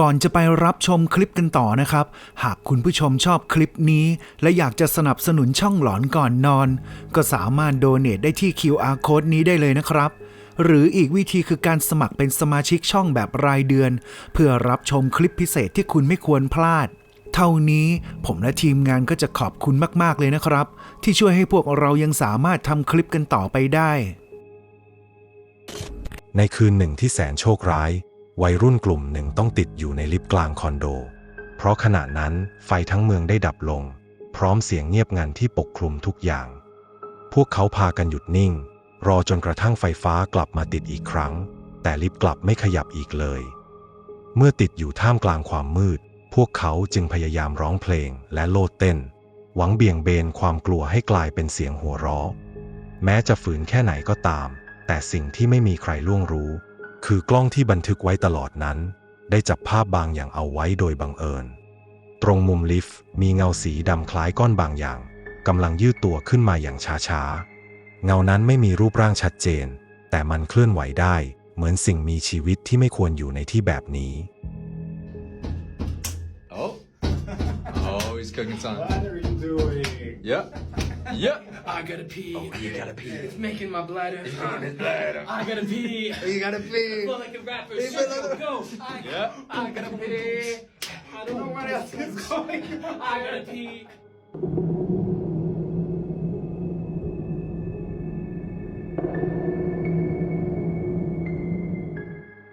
ก่อนจะไปรับชมคลิปกันต่อนะครับ หากคุณผู้ชมชอบคลิปนี้ และอยากจะสนับสนุนช่องหลอนก่อนนอน ก็สามารถโดเน a ได้ที่ QR code นี้ได้เลยนะครับ หรืออีกวิธีคือการสมัครเป็นสมาชิกช่องแบบรายเดือน เพื่อรับชมคลิปพิเศษที่คุณไม่ควรพลาด เท่านี้ผมและทีมงานก็จะขอบคุณมากๆเลยนะครับ ที่ช่วยให้พวกเรายังสามารถทำคลิปกันต่อไปได้ ในคืนหนึ่งที่แสนโชคร้าย วัยรุ่นกลุ่มหนึ่งต้องติดอยู่ในลิฟต์กลางคอนโด เพราะขณะนั้นไฟทั้งเมืองได้ดับลง พร้อมเสียงเงียบงันที่ปกคลุมทุกอย่าง พวกเขาพากันหยุดนิ่ง รอจนกระทั่งไฟฟ้ากลับมาติดอีกครั้ง แต่ลิฟต์กลับไม่ขยับอีกเลย เมื่อติดอยู่ท่ามกลางความมืด พวกเขาจึงพยายามร้องเพลงและโลดเต้น หวังเบี่ยงเบนความกลัวให้กลายเป็นเสียงหัวเราะ แม้จะฝืนแค่ไหนก็ตาม แต่สิ่งที่ไม่มีใครล่วงรู้ คือกล้องที่บันทึกไว้ตลอดนั้น ได้จับภาพบางอย่างเอาไว้โดยบังเอิญ ตรงมุมลิฟต์มีเงาสีดำคล้ายก้อนบางอย่างกำลังยืดตัวขึ้นมาอย่างช้าๆ เงานั้นไม่มีรูปร่างชัดเจน แต่มันเคลื่อนไหวได้เหมือนสิ่งมีชีวิตที่ไม่ควรอยู่ในที่แบบนี้ Oh. Oh, he's cooking something. What are you doing? Yep. Yep. I gotta pee. Oh, you gotta pee. It's making my bladder. He's making his bladder. I gotta pee. You gotta pee. I feel like a rapper. He Shut feel up, like- go. I, Yep. I gotta pee. I don't know what else is going on. I gotta pee.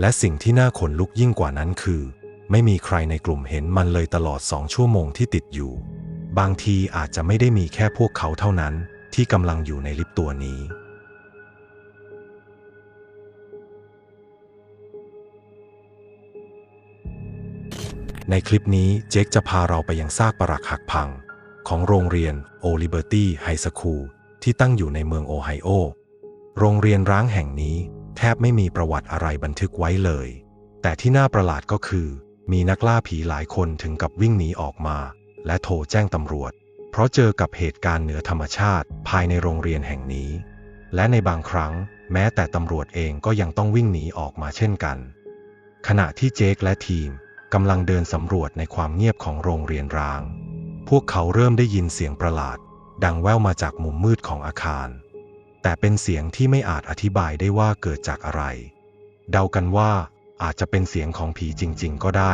และสิ่งที่น่าขนลุกยิ่งกว่านั้นคือ ไม่มีใครในกลุ่มเห็นมันเลยตลอดสองชั่วโมงที่ติดอยู่ บางทีอาจจะไม่ได้มีแค่พวกเขาเท่านั้นที่กำลังอยู่ในลิฟต์ตัวนี้ ในคลิปนี้เจคจะพาเราไปยังซากปรักหักพัง ของโรงเรียนโอลิเบอร์ตี้ไฮสคูลที่ตั้งอยู่ในเมืองโอไฮโอ โรงเรียนร้างแห่งนี้แทบไม่มีประวัติอะไรบันทึกไว้เลย แต่ที่น่าประหลาดก็คือ มีนักล่าผีหลายคนถึงกับวิ่งหนีออกมา และโทรแจ้งตำรวจ เพราะเจอกับเหตุการณ์เหนือธรรมชาติภายในโรงเรียนแห่งนี้ และในบางครั้ง แม้แต่ตำรวจเองก็ยังต้องวิ่งหนีออกมาเช่นกัน ขณะที่เจคและทีมกำลังเดินสำรวจในความเงียบของโรงเรียนร้าง พวกเขาเริ่มได้ยินเสียงประหลาด ดังแว่วมาจากมุมมืดของอาคาร แต่เป็นเสียงที่ไม่อาจอธิบายได้ว่าเกิดจากอะไร เดากันว่าอาจจะเป็นเสียงของผีจริง ๆ ก็ได้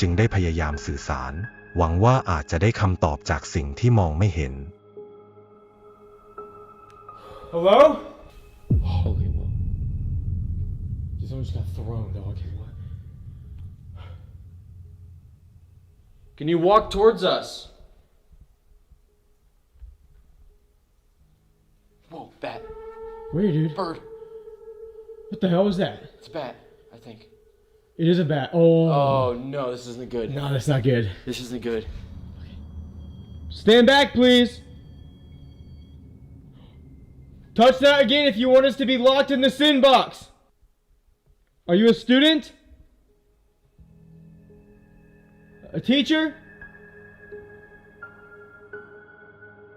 จึงได้พยายามสื่อสาร หวังว่าอาจจะได้คำตอบจากสิ่งที่มองไม่เห็น Hello? Holy mo. Someone just got thrown, dog. What? Can you walk towards us? Whoa, bat. Where, dude? Bird. What the hell was that? It's a bat, I think. It is a bat. Oh. Oh, no, this isn't good. No, that's not good. This isn't good. Stand back, please. Touch that again if you want us to be locked in the sin box. Are you a student? A teacher?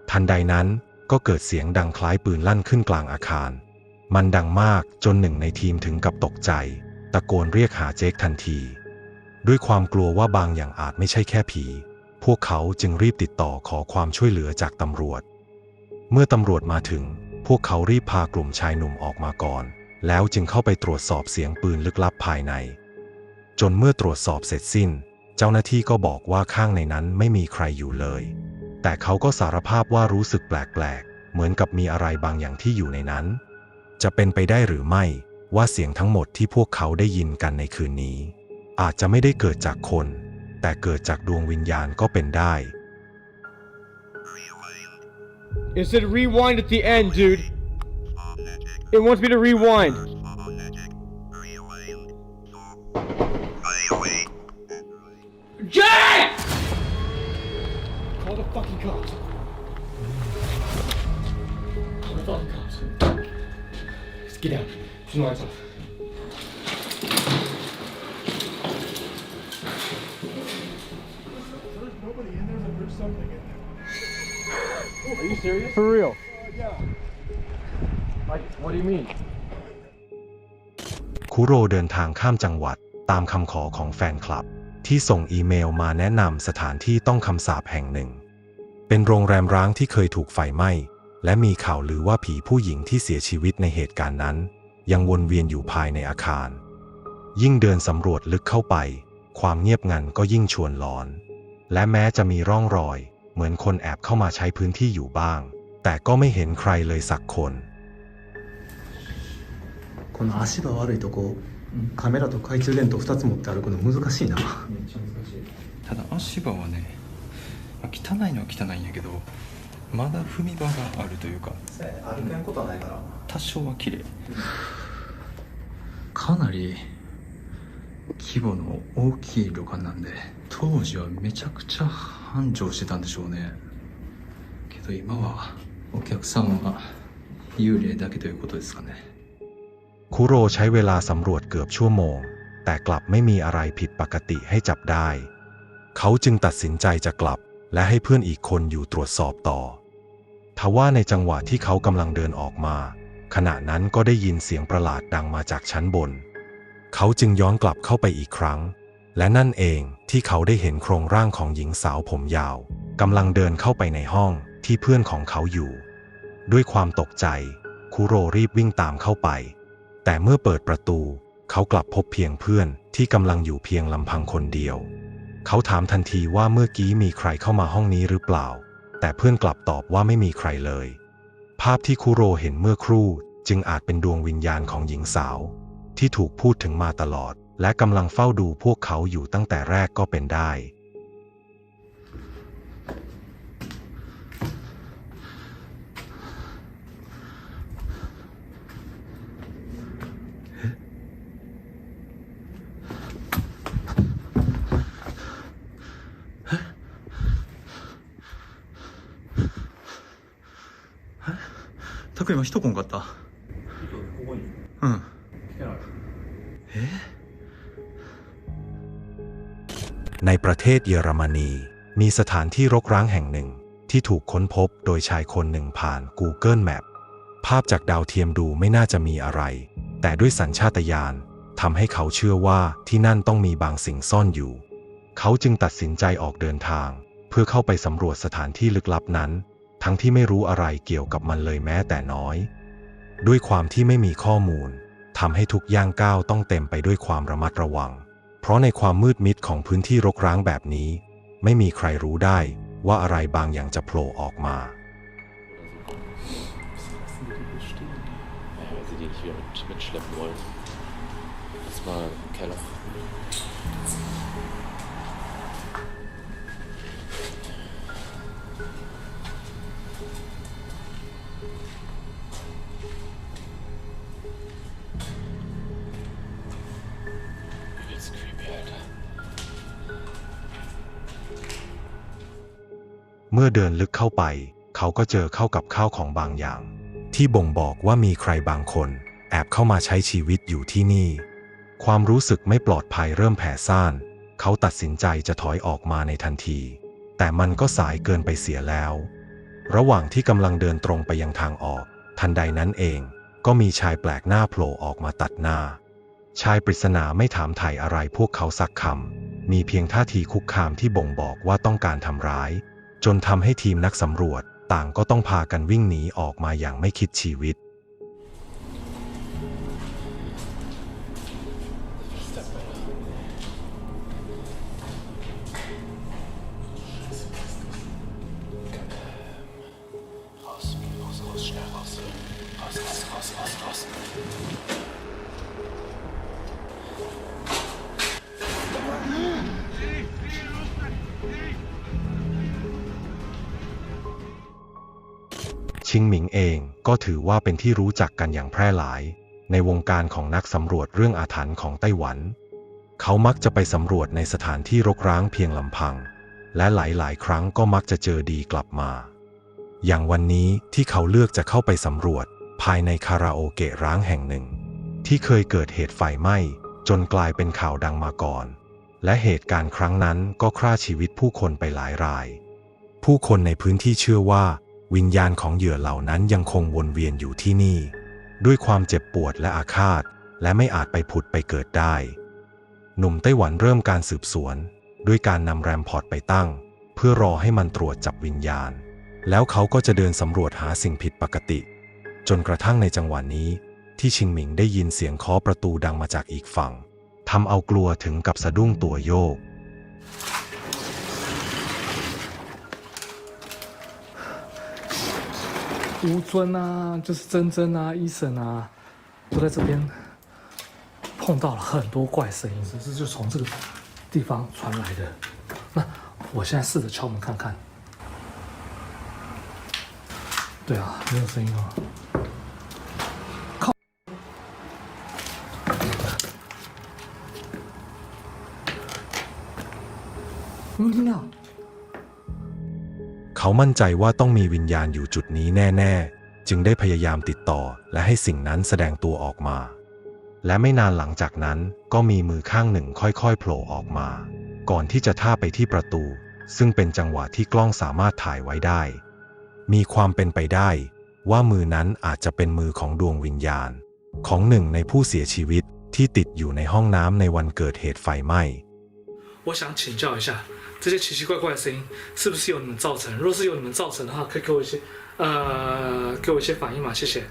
ทันใดนั้นก็เกิดเสียงดังคล้ายปืนลั่นขึ้นกลางอาคาร มันดังมากจนหนึ่งในทีมถึงกับตกใจ ตะโกนเรียกหาเจคทันที ด้วยความกลัวว่าบางอย่างอาจไม่ใช่แค่ผี พวกเขาจึงรีบติดต่อขอความช่วยเหลือจากตำรวจ เมื่อตำรวจมาถึง พวกเขารีบพากลุ่มชายหนุ่มออกมาก่อน แล้วจึงเข้าไปตรวจสอบเสียงปืนลึกลับภายใน จนเมื่อตรวจสอบเสร็จสิ้น เจ้าหน้าที่ก็บอกว่าข้างในนั้นไม่มีใครอยู่เลย แต่เขาก็สารภาพว่ารู้สึกแปลกๆ เหมือนกับมีอะไรบางอย่างที่อยู่ในนั้น จะเป็นไปได้หรือไม่ ว่าเสียงทั้งหมดที่พวกเขาได้ยินกันในคืนนี้ อาจจะไม่ได้เกิดจากคน แต่เกิดจากดวงวิญญาณก็เป็นได้ It said rewind at the end, dude. It wants me to rewind. Jack! Call the fucking cops. Call the fucking cops. Let's get out. Turn the lights off. There's nobody in there, but there's something in there. Are you serious? For real? yeah. Like, what do you mean? คุโรเดินทางข้ามจังหวัดตามคำขอของแฟนคลับ ที่ส่งอีเมลมาแนะนำสถานที่ต้องคำสาปแห่งหนึ่ง เป็นโรงแรมร้างที่เคยถูกไฟไหม้ และมีข่าวลือว่าผีผู้หญิงที่เสียชีวิตในเหตุการณ์นั้น ยังวนเวียนอยู่ภายในอาคาร ยิ่งเดินสำรวจลึกเข้าไป ความเงียบงันก็ยิ่งชวนหลอน และแม้จะมีร่องรอย เหมือนคนแอบเข้ามาใช้พื้นที่อยู่บ้าง แต่ก็ไม่เห็นใครเลยสักคน この足場悪いとこ、カメラと懐中電灯2つ持って歩くの難しいなただ足場はね、まあ汚いのは汚いんやけどまだ踏み場があるというか歩けんことはないから 多少は綺麗かなり規模の大きい旅館なんで当時はめちゃくちゃ繁盛してたんでしょうねけど今はお客さんは幽霊だけということですかね คุโรใช้เวลาสำรวจเกือบชั่วโมง แต่กลับไม่มีอะไรผิดปกติให้จับได้ เขาจึงตัดสินใจจะกลับ และให้เพื่อนอีกคนอยู่ตรวจสอบต่อทว่าในจังหวะที่เขากำลังเดินออกมา ขณะนั้นก็ได้ยินเสียงประหลาดดังมาจากชั้นบน เขาจึงย้อนกลับเข้าไปอีกครั้ง และนั่นเองที่เขาได้เห็นโครงร่างของหญิงสาวผมยาวกำลังเดินเข้าไปในห้องที่เพื่อนของเขาอยู่ ด้วยความตกใจ คุโรรีบวิ่งตามเข้าไป แต่เมื่อเปิดประตู เขากลับพบเพียงเพื่อนที่กำลังอยู่เพียงลำพังคนเดียว เขาถามทันทีว่าเมื่อกี้มีใครเข้ามาห้องนี้หรือเปล่า แต่เพื่อนกลับตอบว่าไม่มีใครเลย ภาพที่คุโรเห็นเมื่อครู่จึงอาจเป็นดวงวิญญาณของหญิงสาว ที่ถูกพูดถึงมาตลอด และกำลังเฝ้าดูพวกเขาอยู่ตั้งแต่แรกก็เป็นได้ たく今一コン買ったうんえ ในประเทศเยอรมนี มีสถานที่รกร้างแห่งหนึ่ง ที่ถูกค้นพบโดยชายคนหนึ่งผ่าน Google Map ภาพจากดาวเทียมดูไม่น่าจะมีอะไร แต่ด้วยสัญชาตญาณทำให้เขาเชื่อว่าที่นั่นต้องมีบางสิ่งซ่อนอยู่ เขาจึงตัดสินใจออกเดินทาง เพื่อเข้าไปสำรวจสถานที่ลึกลับนั้น ทั้งที่ไม่รู้อะไรเกี่ยวกับมันเลยแม้แต่น้อย ด้วยความที่ไม่มีข้อมูลทำให้ทุกย่างก้าวต้องเต็มไปด้วยความระมัดระวัง เพราะในความมืดมิดของพื้นที่รกร้างแบบนี้ ไม่มีใครรู้ได้ว่าอะไรบางอย่างจะโผล่ออกมา weil sie den hier mit, mitschleppen wollen. Das war im Keller. มื่อเดินลึกเข้าไป เขาก็เจอเข้ากับข้าวของบางอย่าง ที่บ่งบอกว่ามีใครบางคน แอบเข้ามาใช้ชีวิตอยู่ที่นี่ ความรู้สึกไม่ปลอดภัยเริ่มแผ่ซ่าน เขาตัดสินใจจะถอยออกมาในทันที แต่มันก็สายเกินไปเสียแล้ว ระหว่างที่กำลังเดินตรงไปยังทางออก ทันใดนั้นเอง ก็มีชายแปลกหน้าโผล่ออกมาตัดหน้า ชายปริศนาไม่ถามไถ่อะไรพวกเขาสักคำมีเพียงท่าทีคุกคามที่บ่งบอกว่าต้องการทำร้าย จนทำให้ทีมนักสำรวจต่างก็ต้องพากันวิ่งหนีออกมาอย่างไม่คิดชีวิต Raus, raus, raus, schnell raus. Raus, raus, raus, raus, raus. ชิงหมิงเองก็ถือว่าเป็นที่รู้จักกันอย่างแพร่หลาย ในวงการของนักสำรวจเรื่องอาถรรพ์ของไต้หวัน เขามักจะไปสำรวจในสถานที่รกร้างเพียงลำพัง และหลายๆ ครั้งก็มักจะเจอดีกลับมา อย่างวันนี้ที่เขาเลือกจะเข้าไปสำรวจ ภายในคาราโอเกะร้างแห่งหนึ่ง ที่เคยเกิดเหตุไฟไหม้จนกลายเป็นข่าวดังมาก่อน และเหตุการณ์ครั้งนั้นก็ฆ่าชีวิตผู้คนไปหลายราย ผู้คนในพื้นที่เชื่อว่า วิญญาณของเหยื่อเหล่านั้นยังคงวนเวียนอยู่ที่นี่ ด้วยความเจ็บปวดและอาฆาต และไม่อาจไปผุดไปเกิดได้ หนุ่มไต้หวันเริ่มการสืบสวน ด้วยการนำแรมพอร์ตไปตั้ง เพื่อรอให้มันตรวจจับวิญญาณ แล้วเขาก็จะเดินสำรวจหาสิ่งผิดปกติ จนกระทั่งในจังหวะนี้ ที่ชิงหมิงได้ยินเสียงเคาะประตูดังมาจากอีกฝั่งทำเอากลัวถึงกับสะดุ้งตัวโยก 吴尊啊，就是珍珍啊，医生啊，都在这边碰到了很多怪声音，这是就从这个地方传来的。那我现在试着敲门看看。对啊，没有声音啊。 เขามั่นใจว่าต้องมีวิญญาณอยู่จุดนี้แน่ ๆ จึงได้พยายามติดต่อและให้สิ่งนั้นแสดงตัวออกมา และไม่นานหลังจากนั้นก็มีมือข้างหนึ่งค่อยๆโผล่ออกมา ก่อนที่จะท่าไปที่ประตู ซึ่งเป็นจังหวะที่กล้องสามารถถ่ายไว้ได้ มีความเป็นไปได้ ว่ามือนั้นอาจจะเป็นมือของดวงวิญญาณ ของหนึ่งในผู้เสียชีวิตที่ติดอยู่ในห้องน้ำในวันเกิดเหตุไฟไหม้ 我想请教一下，这些奇奇怪怪的声音是不是由你们造成？若是由你们造成的话，可以给我一些呃，给我一些反应吗？谢谢。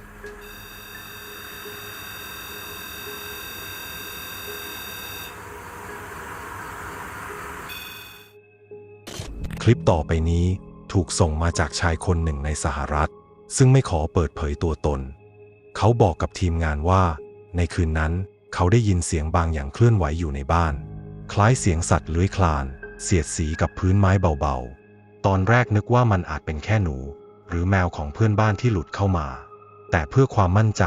คลิปต่อไปนี้ถูกส่งมาจากชายคนหนึ่งในสหรัฐ ซึ่งไม่ขอเปิดเผยตัวตน เขาบอกกับทีมงานว่า ในคืนนั้นเขาได้ยินเสียงบางอย่างเคลื่อนไหวอยู่ในบ้าน คล้ายเสียงสัตว์เลื้อยคลาน เสียดสีกับพื้นไม้เบาๆ ตอนแรกนึกว่ามันอาจเป็นแค่หนู หรือแมวของเพื่อนบ้านที่หลุดเข้ามา แต่เพื่อความมั่นใจ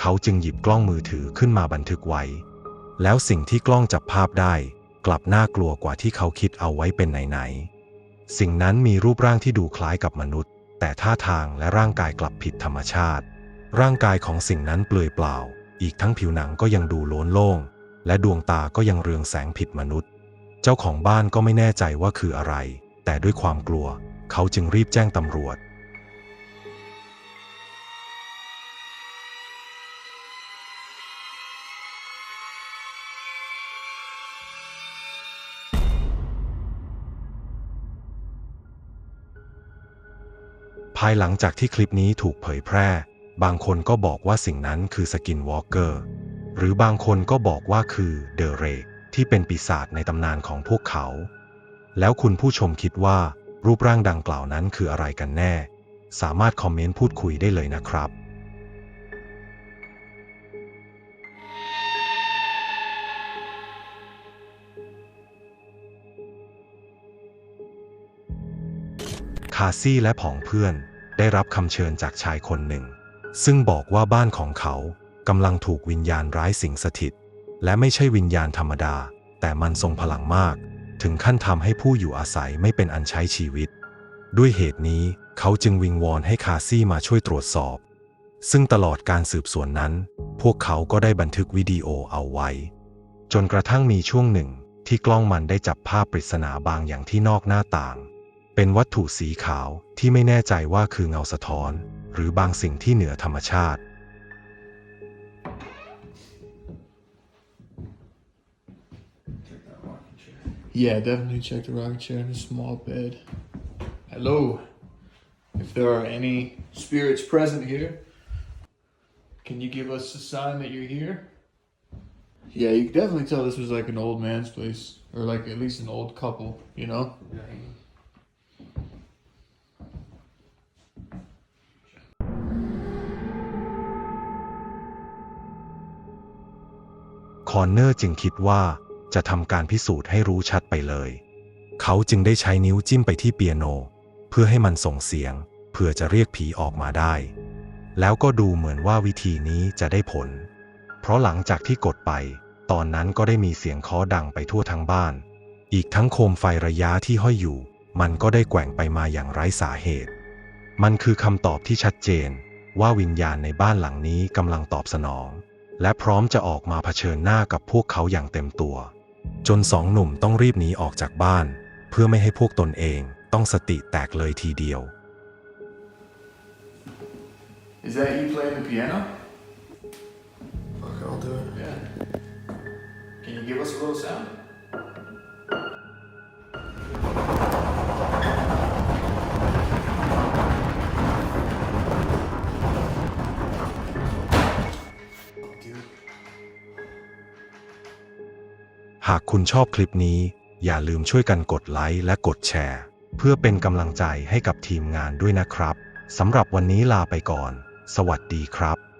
เขาจึงหยิบกล้องมือถือขึ้นมาบันทึกไว้ แล้วสิ่งที่กล้องจับภาพได้ กลับน่ากลัวกว่าที่เขาคิดเอาไว้เป็นไหนๆสิ่งนั้นมีรูปร่างที่ดูคล้ายกับมนุษย์ แต่ท่าทางและร่างกายกลับผิดธรรมชาติ ร่างกายของสิ่งนั้นเปลือยเปล่า อีกทั้งผิวหนังก็ยังดูโล้นโล่ง และดวงตาก็ยังเรืองแสงผิดมนุษย์ เจ้าของบ้านก็ไม่แน่ใจว่าคืออะไร แต่ด้วยความกลัว เขาจึงรีบแจ้งตำรวจ ภายหลังจากที่คลิปนี้ถูกเผยแพร่ บางคนก็บอกว่าสิ่งนั้นคือสกินวอล์กเกอร์ หรือบางคนก็บอกว่าคือเดอะเรกที่เป็นปีศาจในตำนานของพวกเขา แล้วคุณผู้ชมคิดว่ารูปร่างดังกล่าวนั้นคืออะไรกันแน่ สามารถคอมเมนต์พูดคุยได้เลยนะครับคาซี่และผองเพื่อนได้รับคำเชิญจากชายคนหนึ่ง ซึ่งบอกว่าบ้านของเขา กำลังถูกวิญญาณร้ายสิงสถิต และไม่ใช่วิญญาณธรรมดา แต่มันทรงพลังมาก ถึงขั้นทำให้ผู้อยู่อาศัยไม่เป็นอันใช้ชีวิต ด้วยเหตุนี้เขาจึงวิงวอนให้คาซี่มาช่วยตรวจสอบ ซึ่งตลอดการสืบสวนนั้น พวกเขาก็ได้บันทึกวิดีโอเอาไว้ จนกระทั่งมีช่วงหนึ่งที่กล้องมันได้จับภาพปริศนาบางอย่างที่นอกหน้าต่าง เป็นวัตถุสีขาวที่ไม่แน่ใจว่าคือเงาสะท้อน หรือบางสิ่งที่เหนือธรรมชาติ Yeah, definitely check the rocking chair and the small bed. Hello. If there are any spirits present here, can you give us a sign that you're here? Yeah, you can definitely tell this was like an old man's place, or like at least an old couple, you know? คอนเนอร์จึงคิดว่า จะทำการพิสูจน์ให้รู้ชัดไปเลย เขาจึงได้ใช้นิ้วจิ้มไปที่เปียโน เพื่อให้มันส่งเสียง เพื่อจะเรียกผีออกมาได้ แล้วก็ดูเหมือนว่าวิธีนี้จะได้ผล เพราะหลังจากที่กดไป ตอนนั้นก็ได้มีเสียงเคาะดังไปทั่วทั้งบ้าน อีกทั้งโคมไฟระยะที่ห้อยอยู่ มันก็ได้แกว่งไปมาอย่างไร้สาเหตุ มันคือคำตอบที่ชัดเจน ว่าวิญญาณในบ้านหลังนี้กำลังตอบสนองและพร้อมจะออกมาเผชิญหน้ากับพวกเขาอย่างเต็มตัว จนสองหนุ่มต้องรีบหนีออกจากบ้าน เพื่อไม่ให้พวกตนเองต้องสติแตกเลยทีเดียว Is that you playing the piano? Okay, I'll do it. Yeah. Can you you give us a little sound? ากคุณชอบคลิปนี้ อย่าลืมช่วยกันกดไลค์และกดแชร์ เพื่อเป็นกำลังใจให้กับทีมงานด้วยนะครับสำหรับวันนี้ลาไปก่อน สวัสดีครับ